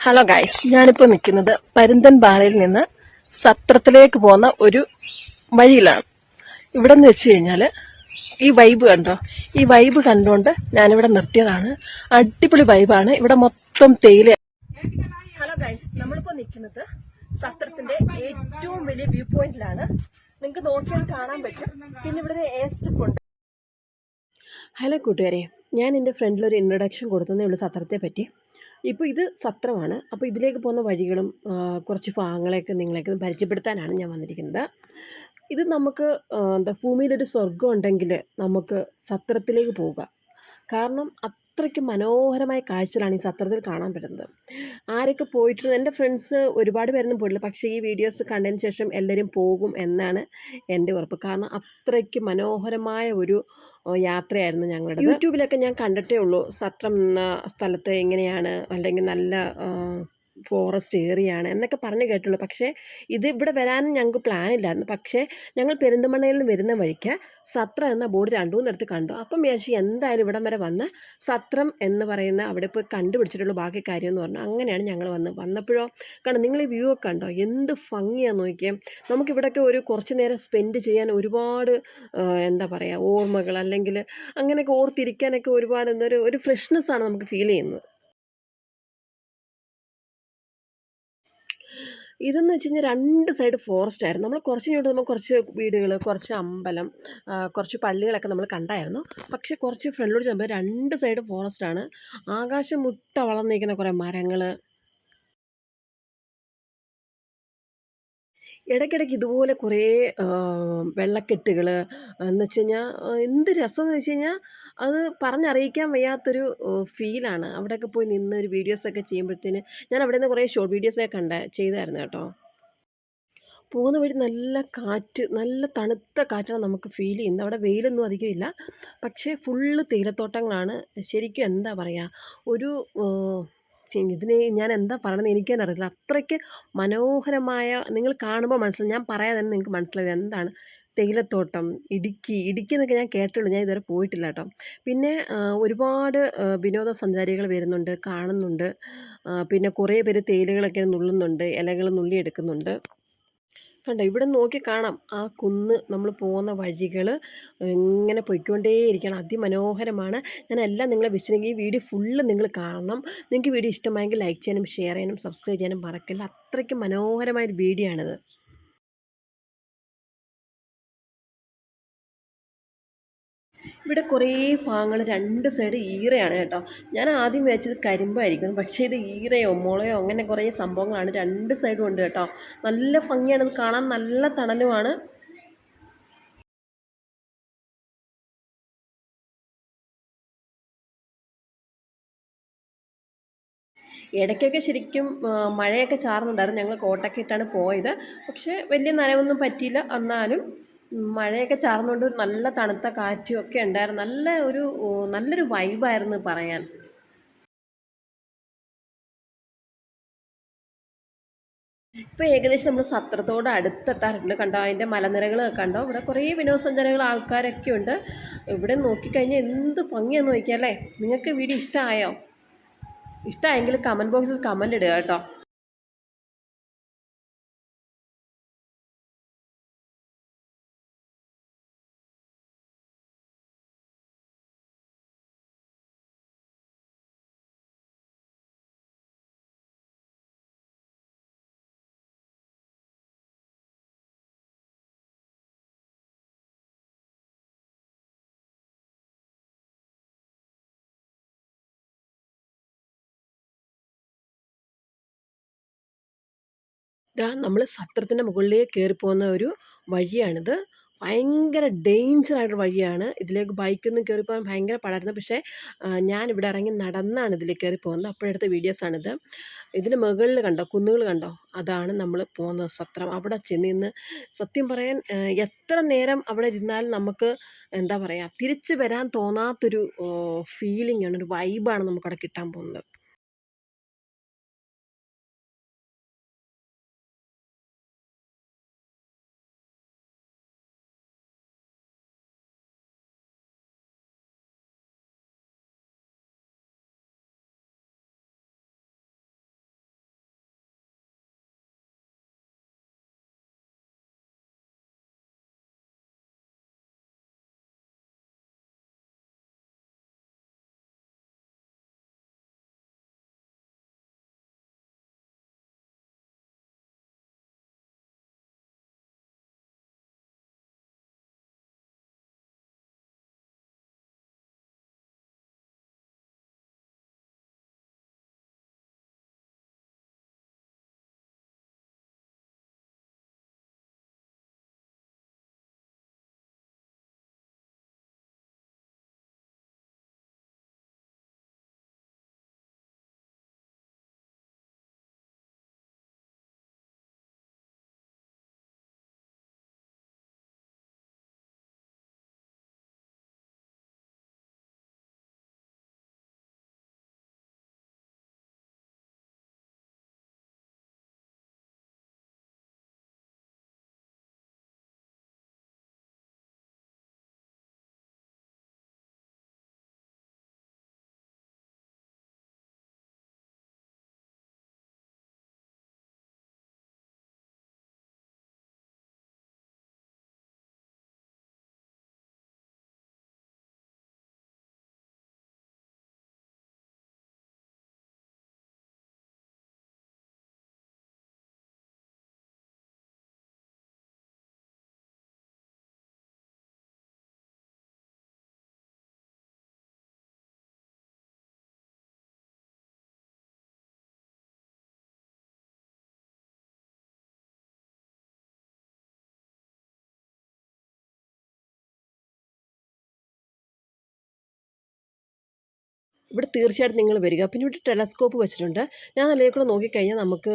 Hello guys ഞാനിപ്പോൾ നിൽക്കുന്നത് പരുന്തൻ പാറയിൽ നിന്ന് സത്രത്തിലേക്ക് പോകുന്ന ഒരു വഴിയിലാണ്. ഇവിടെ നിന്ന് വെച്ച് കഴിഞ്ഞാൽ ഈ വൈബ് കണ്ടോ? ഈ വൈബ് കണ്ടുകൊണ്ട് ഞാനിവിടെ നിർത്തിയതാണ്. അടിപൊളി വൈബാണ് ഇവിടെ മൊത്തം തേയില. ഹലോ ഗൈസ് നമ്മളിപ്പോൾ നിൽക്കുന്നത് സത്രത്തിന്റെ ഏറ്റവും വലിയ വ്യൂ പോയിന്റിലാണ് നിങ്ങൾക്ക് നോക്കിയാൽ കാണാൻ പറ്റും. പിന്നെ ഇവിടെ ഒരു എയർ സ്ട്രിപ്പ് ഉണ്ട്. ഹലോ കൂട്ടുകാരെ ഞാൻ എന്റെ ഫ്രണ്ടിലൊരു ഇൻട്രൊഡക്ഷൻ കൊടുത്തതേ ഉള്ളൂ സത്രത്തെ പറ്റി ഇപ്പോൾ ഇത് സത്രമാണ്. അപ്പോൾ ഇതിലേക്ക് പോകുന്ന വഴികളും കുറച്ച് ഭാഗങ്ങളെയൊക്കെ നിങ്ങളെയൊക്കെ പരിചയപ്പെടുത്താനാണ് ഞാൻ വന്നിരിക്കുന്നത്. ഇത് നമുക്ക് എന്താ ഭൂമിയിലൊരു സ്വർഗം ഉണ്ടെങ്കിൽ നമുക്ക് സത്രത്തിലേക്ക് പോവുക. കാരണം അത്രയ്ക്ക് മനോഹരമായ കാഴ്ചകളാണ് ഈ സത്രത്തിൽ കാണാൻ പറ്റുന്നത്. ആരൊക്കെ പോയിട്ടുണ്ട്? എന്റെ ഫ്രണ്ട്സ് ഒരുപാട് പേരൊന്നും പോയിട്ടില്ല. പക്ഷേ ഈ വീഡിയോസ് കണ്ടതിന് ശേഷം എല്ലാവരും പോകും എന്നാണ് എന്റെ ഉറപ്പ്. കാരണം അത്രയ്ക്ക് മനോഹരമായ ഒരു യാത്രയായിരുന്നു ഞങ്ങളുടെ യൂട്യൂബിലൊക്കെ ഞാൻ കണ്ടിട്ടേ ഉള്ളൂ സത്രം എന്ന സ്ഥലത്ത് എങ്ങനെയാണ് അല്ലെങ്കിൽ നല്ല ഫോറസ്റ്റ് ഏറിയാണ് എന്നൊക്കെ പറഞ്ഞു കേട്ടുള്ളൂ. പക്ഷേ ഇത് ഇവിടെ വരാനും ഞങ്ങൾക്ക് പ്ലാൻ ഇല്ലായിരുന്നു. പക്ഷേ ഞങ്ങൾ പെരിന്തമണ്ണയിൽ നിന്ന് വരുന്ന വഴിക്ക് സത്രം എന്ന ബോർഡ് രണ്ടു മൂന്നിടത്ത് കണ്ടു. അപ്പം വിചാരിച്ചു എന്തായാലും ഇവിടം വരെ വന്ന് സത്രം എന്ന് പറയുന്ന അവിടെ പോയി കണ്ടുപിടിച്ചിട്ടുള്ള ബാക്കി കാര്യം എന്ന് പറഞ്ഞു. അങ്ങനെയാണ് ഞങ്ങൾ വന്ന്. വന്നപ്പോഴോ കാരണം നിങ്ങൾ ഈ വ്യൂ ഒക്കെ കണ്ടോ? എന്ത് ഭംഗിയാണ് നോക്കിയാൽ നമുക്കിവിടെയൊക്കെ ഒരു കുറച്ച് നേരം സ്പെൻഡ് ചെയ്യാൻ ഒരുപാട് എന്താ പറയുക ഓർമ്മകൾ അല്ലെങ്കിൽ അങ്ങനെയൊക്കെ ഓർത്തിരിക്കാനൊക്കെ ഒരുപാട് എന്തൊരു ഒരു ഫ്രഷ്നെസ്സാണ് നമുക്ക് ഫീൽ ചെയ്യുന്നത്. ഇതെന്ന് വെച്ച് കഴിഞ്ഞാൽ രണ്ട് സൈഡ് ഫോറസ്റ്റ് ആയിരുന്നു. നമ്മൾ കുറച്ച് ഇങ്ങോട്ട് നമ്മൾ കുറച്ച് വീടുകൾ കുറച്ച് അമ്പലം കുറച്ച് പള്ളികളൊക്കെ നമ്മൾ കണ്ടായിരുന്നു. പക്ഷേ കുറച്ച് ഫ്രണ്ടിലോട്ട് ചെല്ലുമ്പോൾ രണ്ട് സൈഡ് ഫോറസ്റ്റ് ആണ്. ആകാശം മുട്ട വളർന്നിരിക്കുന്ന കുറേ മരങ്ങൾ ഇടയ്ക്കിടയ്ക്ക് ഇതുപോലെ കുറേ വെള്ളക്കെട്ടുകൾ എന്ന് വെച്ച് കഴിഞ്ഞാൽ എന്ത് രസം എന്ന് വെച്ച് കഴിഞ്ഞാൽ അത് പറഞ്ഞറിയിക്കാൻ വയ്യാത്തൊരു ഫീലാണ്. അവിടെയൊക്കെ പോയി നിന്ന് ഒരു വീഡിയോസൊക്കെ ചെയ്യുമ്പോഴത്തേന് ഞാൻ അവിടെ നിന്ന് കുറേ ഷോർട്ട് വീഡിയോസൊക്കെ കണ്ട ചെയ്തായിരുന്നു കേട്ടോ. പോകുന്ന വഴി നല്ല കാറ്റ് നല്ല തണുത്ത കാറ്റാണ് നമുക്ക് ഫീൽ ചെയ്യുന്നത്. അവിടെ വെയിലൊന്നും അധികമില്ല പക്ഷേ ഫുള്ള് തേയിലത്തോട്ടങ്ങളാണ്. ശരിക്കും എന്താ പറയുക ഒരു ഇതിനെ ഇതിന് ഞാൻ എന്താ പറയണമെന്ന് എനിക്ക് തന്നെ അറിയില്ല അത്രയ്ക്ക് മനോഹരമായ നിങ്ങൾ കാണുമ്പോൾ മനസ്സിലായി ഞാൻ പറയാതെ തന്നെ നിങ്ങൾക്ക് മനസ്സിലായത് എന്താണ്. തേയിലത്തോട്ടം ഇടുക്കി ഇടുക്കി എന്നൊക്കെ ഞാൻ കേട്ടുള്ളൂ ഞാൻ ഇതുവരെ പോയിട്ടില്ല കേട്ടോ. പിന്നെ ഒരുപാട് വിനോദസഞ്ചാരികൾ വരുന്നുണ്ട് കാണുന്നുണ്ട്. പിന്നെ കുറേ പേര് തേയിലകളൊക്കെ നുള്ളുന്നുണ്ട് ഇലകൾ നുള്ളിയെടുക്കുന്നുണ്ട്. കണ്ടോ ഇവിടെ നോക്കി കാണാം. ആ കുന്ന് നമ്മൾ പോകുന്ന വഴികൾ ഇങ്ങനെ പൊയ്ക്കൊണ്ടേയിരിക്കണം അതിമനോഹരമാണ്. ഞാൻ എല്ലാം നിങ്ങളെ വിശ്വസിക്കും ഈ വീഡിയോ ഫുള്ള് നിങ്ങൾ കാണണം. നിങ്ങൾക്ക് വീഡിയോ ഇഷ്ടമായെങ്കിൽ ലൈക്ക് ചെയ്യാനും ഷെയർ ചെയ്യാനും സബ്സ്ക്രൈബ് ചെയ്യാനും മറക്കില്ല. അത്രയ്ക്ക് മനോഹരമായൊരു വീഡിയോ ആണിത്. ഇവിടെ കുറേ ഭാഗങ്ങൾ രണ്ട് സൈഡ് ഈറയാണ് കേട്ടോ. ഞാൻ ആദ്യം വെച്ചത് കരിമ്പായിരിക്കും പക്ഷേ ഇത് ഈറയോ മുളയോ അങ്ങനെ കുറേ സംഭവങ്ങളാണ് രണ്ട് സൈഡും ഉണ്ട് കേട്ടോ. നല്ല ഭംഗിയാണ് ഇത് കാണാൻ നല്ല തണലുമാണ്. ഇടയ്ക്കൊക്കെ ശരിക്കും മഴയൊക്കെ ചാർന്നുണ്ടായിരുന്നു ഞങ്ങൾ കോട്ടൊക്കെ ഇട്ടാണ് പോയത്. പക്ഷേ വലിയ നനവൊന്നും പറ്റിയില്ല എന്നാലും മഴയൊക്കെ ചാർന്നുകൊണ്ട് ഒരു നല്ല തണുത്ത കാറ്റും ഒക്കെ ഉണ്ടായിരുന്നു. നല്ല ഒരു നല്ലൊരു വൈബായിരുന്നു പറയാൻ. ഇപ്പോൾ ഏകദേശം നമ്മൾ സത്രത്തോട് അടുത്തെത്താറുണ്ട്. കണ്ടോ അതിന്റെ മലനിരകളൊക്കെ കണ്ടോ? ഇവിടെ കുറേ വിനോദസഞ്ചാരികൾ ആൾക്കാരൊക്കെ ഉണ്ട്. ഇവിടെ നോക്കിക്കഴിഞ്ഞാൽ എന്ത് ഭംഗിയാന്ന് നോക്കിയാൽ അല്ലേ നിങ്ങൾക്ക് വീഡിയോ ഇഷ്ടമായോ ഇഷ്ടമായെങ്കിൽ കമന്റ് ബോക്സിൽ കമന്റ് ഇടുക കേട്ടോ. നമ്മൾ സത്രത്തിന്റെ മുകളിലേക്ക് കയറി പോകുന്ന ഒരു വഴിയാണിത്. ഭയങ്കര ഡേഞ്ചറായിട്ടുള്ള വഴിയാണ്. ഇതിലേക്ക് ബൈക്കൊന്നും കയറി പോകാൻ ഭയങ്കര പാടായിരുന്നു. പക്ഷേ ഞാൻ ഇവിടെ ഇറങ്ങി നടന്നാണ് ഇതിലേക്ക് കയറി പോകുന്നത്. അപ്പോഴെടുത്ത വീഡിയോസാണിത് ഇതിന് മുകളിൽ കണ്ടോ? കുന്നുകൾ കണ്ടോ? അതാണ് നമ്മൾ പോകുന്ന സത്രം. അവിടെ ചെന്നിന്ന് സത്യം പറയാൻ എത്ര നേരം അവിടെ ഇരുന്നാലും നമുക്ക് എന്താ പറയുക തിരിച്ച് വരാൻ തോന്നാത്തൊരു ഫീലിംഗ് ആണ്. ഒരു വൈബാണ് നമുക്കവിടെ കിട്ടാൻ പോകുന്നത്. ഇവിടെ തീർച്ചയായിട്ടും നിങ്ങൾ വരിക. പിന്നെ ഇവിടെ ടെലസ്കോപ്പ് വെച്ചിട്ടുണ്ട്. ഞാൻ അതിലേക്ക് കൂടെ നോക്കിക്കഴിഞ്ഞാൽ നമുക്ക്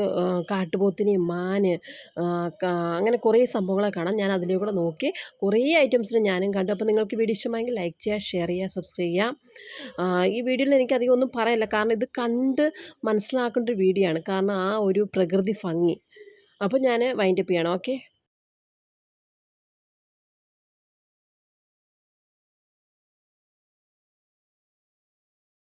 കാട്ടുപോത്തിനി മാന് അങ്ങനെ കുറേ സംഭവങ്ങളെ കാണാം. ഞാൻ അതിലേക്ക് കൂടെ നോക്കി. കുറേ ഐറ്റംസിന് ഞാനും കണ്ടു. അപ്പോൾ നിങ്ങൾക്ക് വീഡിയോ ഇഷ്ടമായെങ്കിൽ ലൈക്ക് ചെയ്യുക ഷെയർ ചെയ്യുക സബ്സ്ക്രൈബ് ചെയ്യുക. ഈ വീഡിയോയിൽ എനിക്കധികം ഒന്നും പറയില്ല കാരണം ഇത് കണ്ട് മനസ്സിലാക്കേണ്ട ഒരു വീഡിയോ ആണ്. കാരണം ആ ഒരു പ്രകൃതി ഭംഗി. അപ്പോൾ ഞാൻ വൈൻഡപ്പ് ചെയ്യണം. ഓക്കെ